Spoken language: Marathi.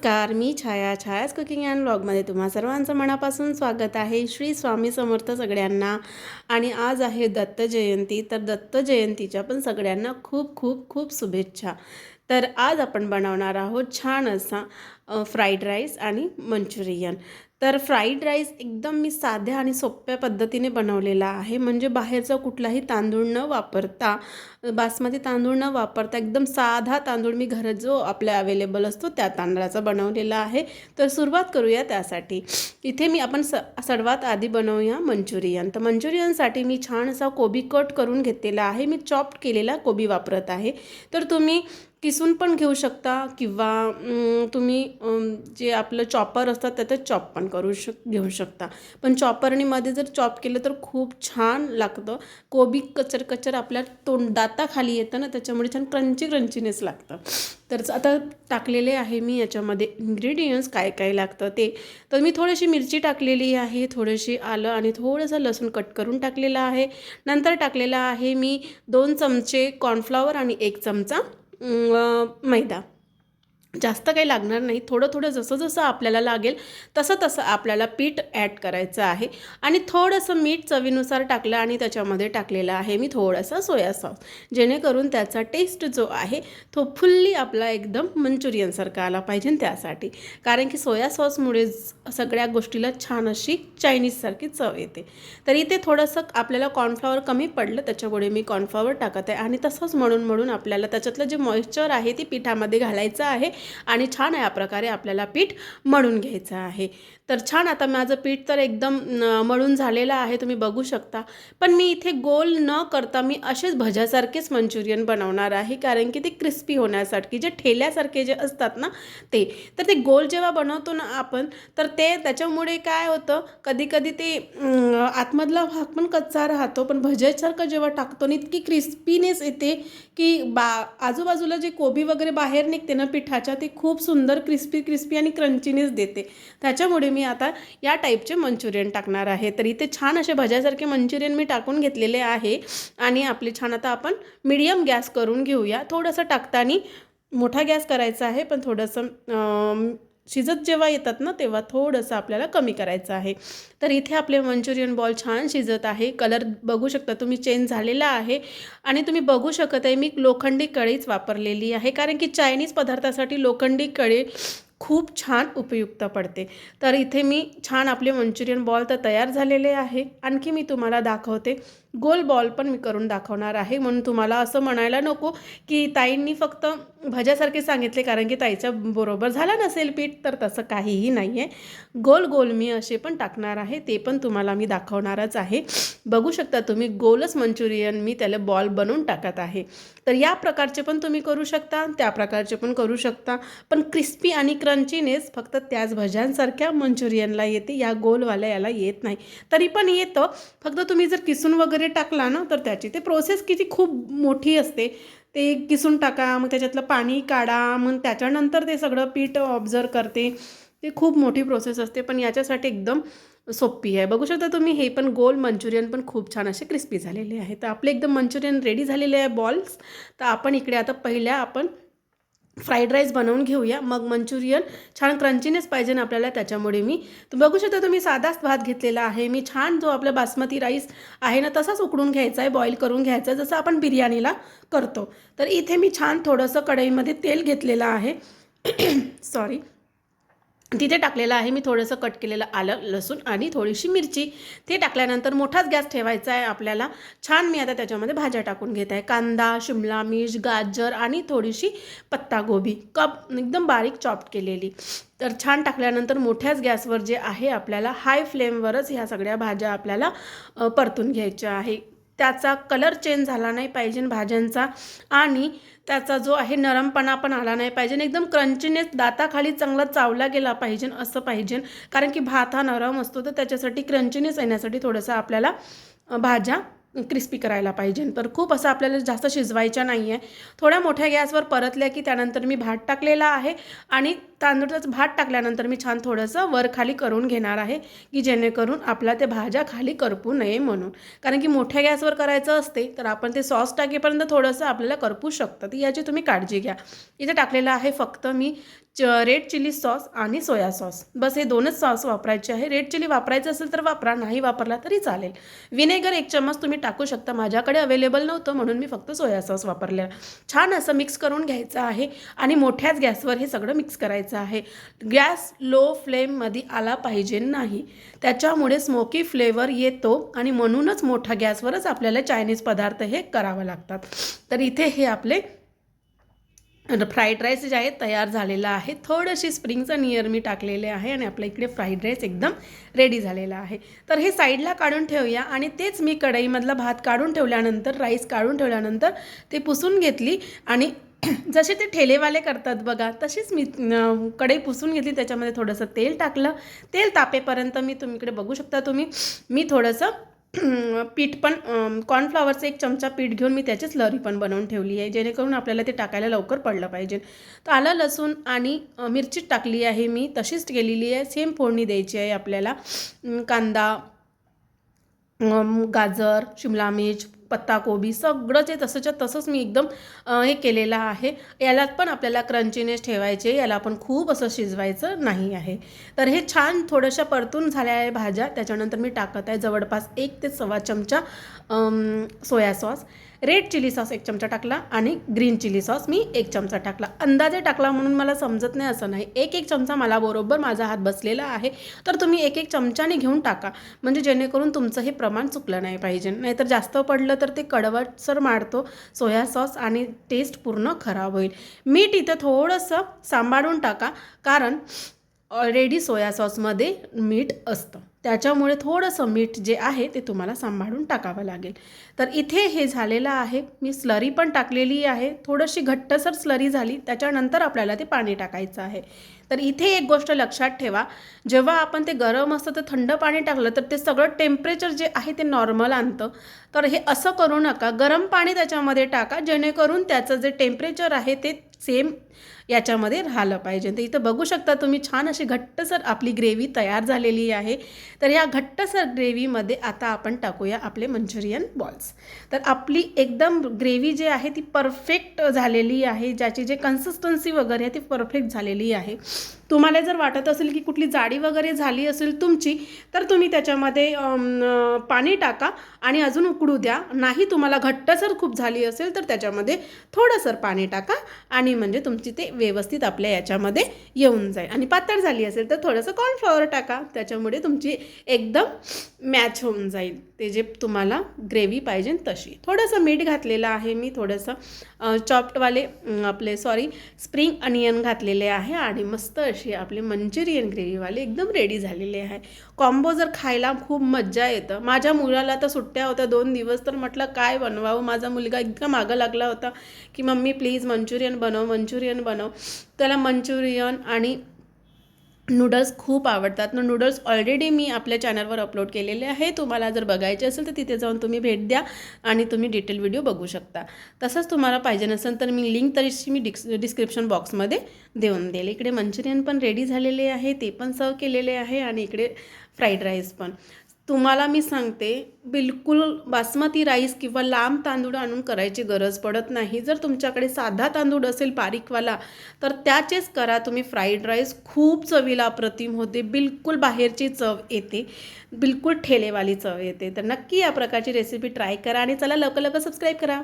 नमस्कार मी छाया. छायाच कुकिंग अँड ब्लॉगमध्ये तुम्हा सर्वांचं मनापासून स्वागत आहे. श्री स्वामी समर्थ सगळ्यांना. आणि आज आहे दत्त जयंती तर दत्त जयंतीच्या पण सगळ्यांना खूप खूप खूप शुभेच्छा. तर आज आपण बनवणार आहोत छान असा फ्राईड राईस आणि मंचुरियन. तर फ्राईड राईस एकदम मी साध्या आणि सोप्या पद्धतीने बनवलेला आहे. म्हणजे बाहेरचा कुठलाही तांदूळ न वापरता बासमती तांदूळ न वापरता एकदम साधा तांदूळ मी घरात जो आपल्या अवेलेबल असतो त्या तांदळाचा बनवलेला आहे. तर सुरुवात करूया त्यासाठी. इथे मी आपण स सर्वात आधी बनवूया मंचुरियन. तर मंचुरियनसाठी मी छान असा कोबी कट करून घेतलेला आहे. मी चॉप्ड केलेला कोबी वापरत आहे. तर तुम्ही किसून पण घेऊ शकता किंवा तुम्ही जे आपलं चॉपर असतात त्याचं चॉप पण करू शक घेऊ शकता. पण चॉपरणीमध्ये जर चॉप केलं तर खूप छान लागतं. कोबी कचर कचर आपल्या तोंड दाताखाली येतं ना त्याच्यामुळे छान क्रंची क्रंचीनेस लागतं. तर आता टाकलेले आहे मी याच्यामध्ये इन्ग्रेडियंट्स काय काय लागतं ते. तर मी थोडीशी मिरची टाकलेली आहे थोडीशी आलं आणि थोडंसं लसूण कट करून टाकलेलं आहे. नंतर टाकलेलं आहे मी दोन चमचे कॉर्नफ्लॉवर आणि एक चमचा मैदा. जास्त काही लागणार नाही. थोडं थोडं जसं जसं आपल्याला लागेल तसं तसं आपल्याला पीठ ॲड करायचं आहे. आणि थोडंसं मीठ चवीनुसार टाकलं आणि त्याच्यामध्ये टाकलेलं आहे मी थोडासा सोया सॉस. जेणेकरून त्याचा टेस्ट जो आहे तो फुल्ली आपला एकदम मंचुरियनसारखा आला पाहिजे त्यासाठी. कारण की सोया सॉसमुळे सगळ्या गोष्टीला छान अशी चायनीजसारखी चव येते. तर इथे थोडंसं आपल्याला कॉर्नफ्लॉवर कमी पडलं त्याच्यामुळे मी कॉर्नफ्लॉवर टाकत आहे. आणि तसंच म्हणून म्हणून आपल्याला त्याच्यातलं जे मॉइश्चर आहे ती पिठामध्ये घालायचं आहे. आणि छान या प्रकारे आपल्याला पीठ मळून घ्यायचं आहे. तर छान आता माझं पीठ तर एकदम मळून झालेलं आहे तुम्ही बघू शकता. पण मी इथे गोल न करता मी असेच भज्यासारखेच मंचुरियन बनवणार आहे कारण की ते क्रिस्पी होण्यासाठी जे ठेल्यासारखे जे असतात ना ते. तर ते गोल जेव्हा बनवतो ना आपण तर ते त्याच्यामुळे काय होतं कधी कधी ते आतमधला भाग पण कच्चा राहतो पण भज्यासारखं जेव्हा टाकतो ना इतकी क्रिस्पीनेस येते की बा आजूबाजूला जे कोबी वगैरे बाहेर निघते ना पिठाच्या ते खूप सुंदर क्रिस्पी क्रिस्पी आणि क्रंचीनेस देते. त्याच्यामुळे मी मी आता या टाईपचे मंचुरियन टाकणार आहे. तर इथे छान असे भज्यासारखे मंचुरियन मी टाकून घेतलेले आहे. आणि आपले छान आता आपण मिडियम गॅस करून घेऊया. थोडंसं टाकताना मोठा गॅस करायचा आहे पण थोडंसं शिजत जेव्हा येतात ना तेव्हा थोडंसं आपल्याला कमी करायचं आहे. तर इथे आपले मंचुरियन बॉल छान शिजत आहे. कलर बघू शकता तुम्ही चेंज झालेला आहे. आणि तुम्ही बघू शकत आहे मी लोखंडी कळीच वापरलेली आहे. कारण की चायनीज पदार्थासाठी लोखंडी कळी खूप छान उपयुक्त पडते. तर इथे मी छान आपले मंचुरियन बॉल तर तयार झालेले आहे. आणखी मी तुम्हाला दाखवते. गोल बॉल पण मी करून दाखवणार आहे. म्हणून तुम्हाला असं म्हणायला नको की ताईंनी फक्त भज्यासारखे सांगितले कारण की ताईच्या बरोबर झाला नसेल पीठ तर तसं काहीही नाही आहे गोल गोल मी असे पण टाकणार आहे ते पण तुम्हाला मी दाखवणारच आहे. बघू शकता तुम्ही गोलच मंचुरियन मी त्याला बॉल बनवून टाकत आहे. तर या प्रकारचे पण तुम्ही करू शकता त्या प्रकारचे पण करू शकता. पण क्रिस्पी आणि क्रंचीनेस फक्त त्याच भज्यांसारख्या मंचुरियनला येते या गोलवाल्या याला येत नाही. तरी पण येतं. फक्त तुम्ही जर किसून वगैरे टाकला ना तर त्याची. ते प्रोसेस किती खूप मोठी असते. ते किसून टाका मग त्याच्यातलं पाणी काढा मग त्याच्यानंतर ते सगळं पीठ ऑब्झर्व करते. ते खूप मोठी प्रोसेस असते पण याच्यासाठी एकदम सोपी आहे. बघू शकता तुम्ही हे पण गोल मंचुरियन पण खूप छान असे क्रिस्पी झालेले आहे तर आपले एकदम मंचुरियन रेडी झालेले आहे बॉल्स तर आपण इकडे आता पहिल्या आपण फ्राईड राईस बनवून घेऊया. मग मंचुरियन छान क्रंचीनेस पाहिजे ना आपल्याला त्याच्यामुळे मी. बघू शकता तुम्ही साधाच भात घेतलेला आहे. मी छान जो आपला बासमती राईस आहे ना तसाच उकडून घ्यायचा आहे बॉईल करून घ्यायचा आहे जसं आपण बिर्याणीला करतो. तर इथे मी छान थोडंसं कढईमध्ये तेल घेतलेलं आहे. सॉरी तिथे टाकलेलं आहे. मी थोडंसं कट केलेलं आलं लसूण आणि थोडीशी मिरची. ते टाकल्यानंतर मोठाच गॅस ठेवायचा आहे. आपल्याला छान मी आता त्याच्यामध्ये भाज्या टाकून घेत आहे. कांदा शिमला मिर्च गाजर आणि थोडीशी पत्तागोबी कप एकदम बारीक चॉप केलेली. तर छान टाकल्यानंतर मोठ्याच गॅसवर जे आहे आपल्याला हाय फ्लेमवरच ह्या सगळ्या भाज्या आपल्याला परतून घ्यायच्या आहे. त्याचा कलर चेंज झाला नाही पाहिजे भाज्यांचा. आणि त्याचा जो आहे नरमपणा पण आला नाही पाहिजे. एकदम क्रंचीनेस दाताखाली चांगला चावला गेला पाहिजे असं पाहिजे. कारण की भात हा नरम असतो तर त्याच्यासाठी क्रंचीनेस येण्यासाठी थोडंसं आपल्याला भाज्या क्रिस्पी करायला पाहिजे. तर खूप असं आपल्याला जास्त शिजवायच्या नाही आहे थोड्या मोठ्या गॅसवर परतल्या की त्यानंतर मी भात टाकलेला आहे. आणि तांदूळाचं भात टाकल्यानंतर मी छान थोडंसं वर खाली करून घेणार आहे की जेणेकरून आपला ते भाज्या खाली करपू नये म्हणून. कारण की मोठ्या गॅसवर करायचं असते तर आपण ते सॉस टाकेपर्यंत थोडंसं आपल्याला करपू शकतं. तर याची तुम्ही काळजी घ्या. इथे टाकलेलं आहे फक्त मी च रेड चिली सॉस आणि सोया सॉस. बस हे दोनच सॉस वापरायचे आहे. रेड चिली वापरायचं असेल तर वापरा नाही वापरला तरी चालेल. विनेगर एक चम्मच तुम्ही टाकू शकता. माझ्याकडे अवेलेबल नव्हतं म्हणून मी फक्त सोया सॉस वापरले छान असं मिक्स करून घ्यायचं आहे आणि मोठ्याच गॅसवर हे सगळं मिक्स करायचं आहे. गॅस लो फ्लेममध्ये आला पाहिजे नाही. त्याच्यामुळे स्मोकी फ्लेवर येतो आणि म्हणूनच मोठ्या गॅसवरच आपल्याला चायनीज पदार्थ हे करावं लागतात. तर इथे हे आपले फ्राईड राईस जे आहे तयार झालेला आहे. थोडंशी स्प्रिंगचं नियर मी टाकलेले आहे आणि आपल्या इकडे फ्राईड राईस एकदम रेडी झालेला आहे. तर हे साईडला काढून ठेवूया आणि तेच मी कढईमधला भात काढून ठेवल्यानंतर राईस काढून ठेवल्यानंतर ते पुसून घेतली आणि जसे ते ठेलेवाले करतात बघा तशीच मी कढई पुसून घेतली त्याच्यामध्ये थोडंसं तेल टाकलं. तेल तापेपर्यंत मी तुम्हीकडे बघू शकता तुम्ही. मी थोडंसं पीठ पण कॉर्नफ्लॉवरचं एक चमचा पीठ घेऊन मी त्याचीच लहरी पण बनवून ठेवली आहे जेणेकरून आपल्याला ते टाकायला लवकर पडलं पाहिजे. तर आलं लसूण आणि मिरची टाकली आहे मी तशीच केलेली आहे सेम फोडणी द्यायची आहे आपल्याला. कांदा गाजर शिमला मिर्च पत्ताकोबी सगळं जे तसंच्या तसंच मी एकदम हे केलेलं आहे. याला पण आपल्याला क्रंचीनेस ठेवायचे याला आपण खूप असं शिजवायचं नाही आहे. तर हे छान थोडंशा परतून झाल्या आहे भाज्या त्याच्यानंतर मी टाकत आहे जवळपास एक ते सव्वा चमचा soya sauce. Red chilli sauce एक चमचा टाकला आणि ग्रीन चिली सॉस मी एक चमचा टाकला. अंदाजे टाकला म्हणून मला समजत नाही असं नाही. एक एक चमचा मला बरोबर माझा हात बसलेला आहे तर तुम्ही एक एक चमच्याने घेऊन टाका. म्हणजे जेणेकरून तुमचं हे प्रमाण चुकलं नाही पाहिजे. नाहीतर जास्त पडलं तर ते कडवटसर मारतो. सोया सॉस आणि टेस्ट पूर्ण खराब होईल. मीठ इथं थोडंसं सांभाळून टाका कारण ऑलरेडी सोया सॉसमध्ये मीठ असतं. त्याच्यामुळे थोडंसं मीठ जे आहे ते तुम्हाला सांभाळून टाकावं लागेल. तर इथे हे झालेलं आहे. मी स्लरी पण टाकलेली आहे. थोडीशी घट्टसर स्लरी झाली. त्याच्यानंतर आपल्याला ते पाणी टाकायचं आहे. तर इथे एक गोष्ट लक्षात ठेवा. जेव्हा आपण ते गरम असतं तर थंड पाणी टाकलं तर ते सगळं टेम्परेचर जे आहे ते नॉर्मल आणतं. तर हे असं करू नका. गरम पाणी त्याच्यामध्ये टाका. जेणेकरून त्याचं जे टेम्परेचर आहे ते सेम याच्यामध्ये राहिलं पाहिजे. तर इथं बघू शकता तुम्ही छान अशी घट्टसर आपली ग्रेव्ही तयार झालेली आहे. तर या घट्टसर ग्रेव्हीमध्ये आता आपण टाकूया आपले मंचुरियन बॉल्स. तर आपली एकदम ग्रेव्ही जी आहे ती परफेक्ट झालेली आहे. ज्याची जे कन्सिस्टन्सी वगैरे आहे ती परफेक्ट झालेली आहे. तुम्हाला जर वाटत असेल की कुठली जाडी वगैरे झाली असेल तुमची तर तुम्ही त्याच्यामध्ये पाणी टाका आणि अजून उकडू द्या. नाही तुम्हाला घट्टसर खूप झाली असेल तर त्याच्यामध्ये थोडंसर पाणी टाका आणि म्हणजे तुमची ते व्यवस्थित आपल्या याच्यामध्ये येऊन जाईल. आणि पातळ झाली असेल तर थोडंसं कॉर्नफ्लॉवर टाका. त्याच्यामुळे तुमची एकदम मॅच होऊन जाईल. ते जे तुम्हाला ग्रेव्ही पाहिजे तशी. थोडंसं मीठ घातलेलं आहे मी. थोडंसं चॉप्टवाले आपले सॉरी स्प्रिंग अनियन घातलेले आहे. आणि मस्त अशी आपले मंचुरियन ग्रेव्हीवाले एकदम रेडी झालेले आहे. कॉम्बो जर खायला खूप मज्जा येतं. माझ्या मुलाला तर सुट्ट्या होत्या दोन दिवस. तर म्हटलं काय बनवावं? माझा मुलगा इतका मागं लागला होता की मम्मी प्लीज मंचुरियन बनव मंचुरियन बनव. त्याला मंचुरियन आणि नूडल्स खूप आवडतात. ना नूडल्स ऑलरेडी मी आपल्या चॅनलवर अपलोड केलेले आहे तुम्हाला जर बघायचे असेल तर तिथे जाऊन तुम्ही भेट द्या आणि तुम्ही डिटेल व्हिडिओ बघू शकता. तसंच तुम्हाला पाहिजे नसेल तर मी लिंक तरीशी मी डिक्स डिस्क्रिप्शन बॉक्समध्ये देऊन देईल. इकडे मंचुरियन पण रेडी झालेले आहे. ते पण सर्व केलेले आहे आणि इकडे फ्राईड राईस पण. तुम्हाला मी सांगते बिलकुल बासमती राईस किंवा लांब तांदूळ आणून करायची गरज पडत नाही. जर तुमच्याकडे साधा तांदूळ असेल बारीकवाला तर त्याचेच करा तुम्ही फ्राईड राईस. खूप चवीला अप्रतिम होते. बिलकुल बाहेरची चव येते. बिलकुल ठेलेवाली चव येते. तर नक्की या प्रकारची रेसिपी ट्राय करा आणि चला लवकर लवकर सबस्क्राईब करा.